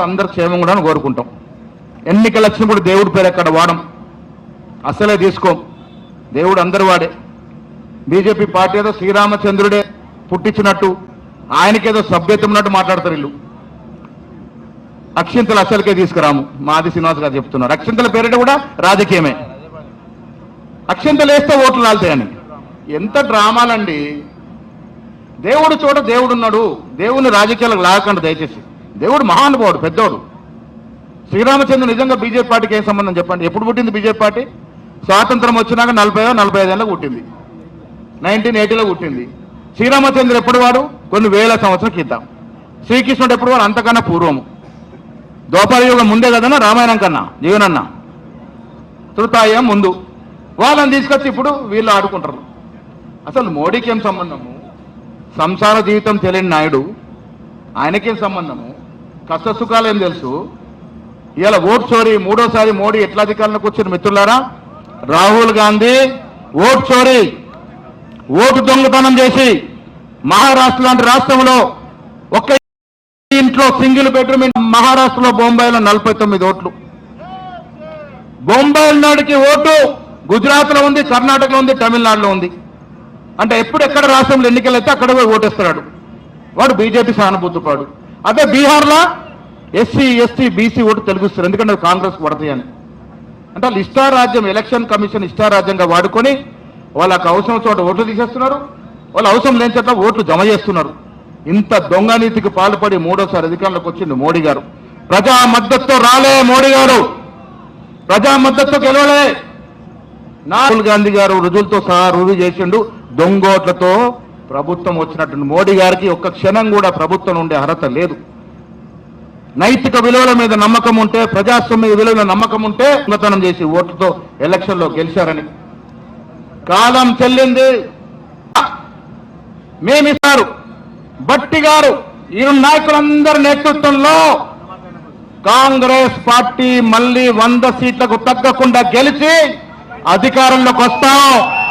అందరు క్షేమం కూడా కోరుకుంటాం. ఎన్నికలు లక్ష్యం కూడా దేవుడి పేరు ఎక్కడ వాడం. అసలే తీసుకోం. దేవుడు అందరు వాడే. బీజేపీ పార్టీ ఏదో శ్రీరామచంద్రుడే పుట్టించినట్టు ఆయనకేదో సభ్యత ఉన్నట్టు మాట్లాడతారు వీళ్ళు. అక్షింతలు అసలుకే తీసుకురాము మాది శ్రీనివాస్ గారు చెప్తున్నారు. అక్షింతల పేరిట కూడా రాజకీయమే. అక్షింతలు వేస్తే ఓట్లు రాలుతాయని. ఎంత డ్రామాలండి. దేవుడు చోట దేవుడు ఉన్నాడు. దేవుని రాజకీయాలకు లాగకండి దయచేసి. దేవుడు మహానుభావుడు పెద్దోడు. శ్రీరామచంద్ర నిజంగా బీజేపీ పార్టీకి ఏం సంబంధం చెప్పండి? ఎప్పుడు పుట్టింది బీజేపీ పార్టీ? స్వాతంత్రం వచ్చినాక నలభై నలభై ఐదేళ్ళకు పుట్టింది. నైన్టీన్ ఎయిటీలో పుట్టింది. శ్రీరామచంద్ర ఎప్పుడు వాడు? కొన్ని వేల సంవత్సరం క్రితం. శ్రీకృష్ణుడు ఎప్పుడు వాడు? అంతకన్నా పూర్వము. ద్వాపర యుగం ముందే కదన్నా? రామాయణం కన్నా? జీవనన్న? తృతాయం ముందు. వాళ్ళని తీసుకొచ్చి ఇప్పుడు వీళ్ళు ఆడుకుంటారు. అసలు మోడీకి ఏం సంబంధము? సంసార జీవితం తెలియని నాయుడు. ఆయనకేం సంబంధము? కష్ట సుఖాలు ఏం తెలుసు? ఇవాళ ఓట్ చోరీ మూడోసారి మోడీ ఎట్లా అధికారంలోకి వచ్చిన మిత్రులారా? రాహుల్ గాంధీ ఓట్ చోరీ ఓటు దొంగతనం చేసి మహారాష్ట్ర లాంటి రాష్ట్రంలో ఒక్క ఇంట్లో సింగిల్ బెడ్రూమ్ మహారాష్ట్రలో బొంబాయిలో నలభై తొమ్మిది ఓట్లు. బొంబాయి నాడికి ఓటు గుజరాత్లో ఉంది కర్ణాటకలో ఉంది తమిళనాడులో ఉంది. అంటే ఎప్పుడు ఎక్కడ రాష్ట్రంలో ఎన్నికలు అయితే అక్కడ పోయి ఓటేస్తున్నాడు వాడు బీజేపీ సానుభూతిపాడు అదే బీహార్లో? ఎస్సీ ఎస్టీ బీసీ ఓటు తెలుగుస్తారు ఎందుకంటే అవి కాంగ్రెస్ పడతాయని అంటే వాళ్ళు ఇష్టారాజ్యం ఎలక్షన్ కమిషన్ ఇష్టారాజ్యంగా వాడుకొని వాళ్ళకు అవసరం చోట ఓట్లు తీసేస్తున్నారు. వాళ్ళు అవసరం లేని చోట ఓట్లు జమ చేస్తున్నారు. ఇంత దొంగ నీతికి పాల్పడి మూడోసారి అధికారంలోకి వచ్చింది మోడీ గారు. ప్రజా మద్దతుతో రాలే మోడీ గారు. ప్రజా మద్దతుతో గెలవలే. రాహుల్ గాంధీ గారు రుజువులతో సహా రుజువు చేసిండు దొంగోట్లతో ప్రభుత్వం వచ్చినట్టు మోడీ గారికి ఒక్క క్షణం కూడా ప్రభుత్వం ఉండే అర్హత లేదు. నైతిక విలువల మీద నమ్మకం ఉంటే ప్రజాస్వామ్య విలువల నమ్మకం ఉంటే ఉన్నతనం చేసి ఓట్లతో ఎలక్షన్లో గెలిచారని. కాలం చెల్లింది. మేమిస్తారు. బట్టి గారు ఈ నాయకులందరి నేతృత్వంలో కాంగ్రెస్ పార్టీ మళ్ళీ వంద సీట్లకు తగ్గకుండా గెలిచి అధికారంలోకి వస్తాం.